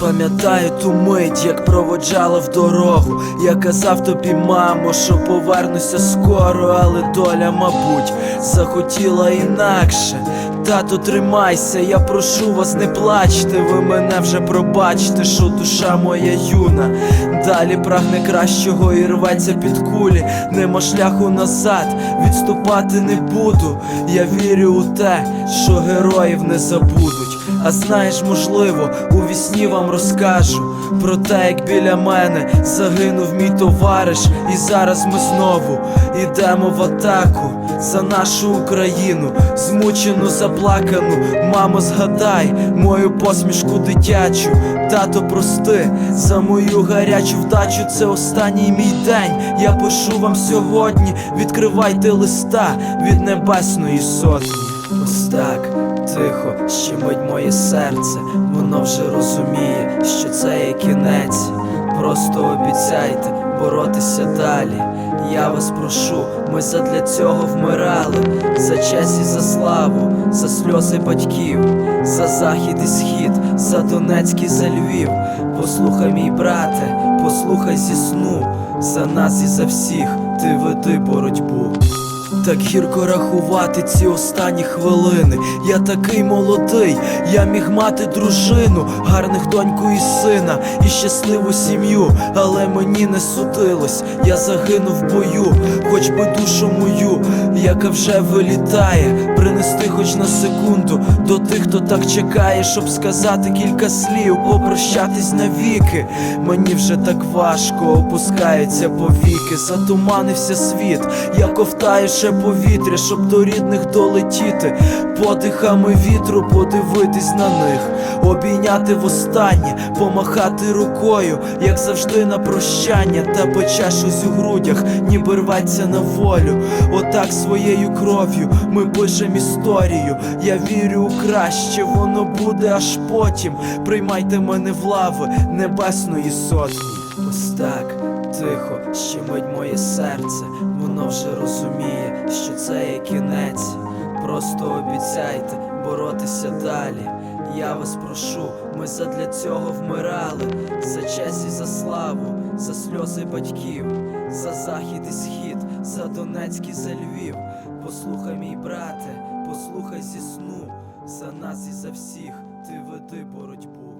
Пам'ятаю ту мить, як проводжала в дорогу. Я казав тобі, мамо, що повернуся скоро, але доля, мабуть, захотіла інакше. Тато, тримайся, я прошу вас, не плачте, ви мене вже пробачте, що душа моя юна. Далі прагне кращого і рветься під кулі. Нема шляху назад, відступати не буду. Я вірю у те, що героїв не забудуть. А знаєш, можливо, у вісні вам розкажу про те, як біля мене загинув мій товариш, і зараз ми знову йдемо в атаку за нашу Україну, змучену, заплакану. Мамо, згадай мою посмішку дитячу. Тато, прости за мою гарячу вдачу. Це останній мій день. Я пишу вам сьогодні. Відкривайте листа від небесної сотні. Ось так тихо щемить моє серце. Воно вже розуміє, що це є кінець. Просто обіцяйте боротися далі. Я вас прошу, ми задля цього вмирали, за честь і за славу, за сльози батьків, за захід і схід, за Донецьк і за Львів. Послухай, мій брате, послухай зі сну, за нас і за всіх ти веди боротьбу. Так гірко рахувати ці останні хвилини. Я такий молодий, я міг мати дружину, гарних доньку і сина, і щасливу сім'ю, але мені не судилось, я загинув в бою, хоч би душу мою, яка вже вилітає, принести хоч на секунду до тих, хто так чекає, щоб сказати кілька слів, попрощатись навіки. Мені вже так важко опускаються повіки, затуманився світ, я ковтаю ще повітря, щоб до рідних долетіти, подихами вітру подивитись на них, обійняти востаннє, помахати рукою, як завжди на прощання, та почешусь у грудях, ніби рветься на волю. Отак своєю кров'ю ми пишем історію. Я вірю у краще, воно буде аж потім. Приймайте мене в лави небесної сотні. Ось так тихо щемить моє серце, воно вже розуміє, що це є кінець. Просто обіцяйте боротися далі. Я вас прошу, ми задля цього вмирали, за честь і за славу, за сльози батьків, за захід і схід, за Донецьк і за Львів. Послухай, мій брате, послухай зі сну, за нас і за всіх ти веди боротьбу.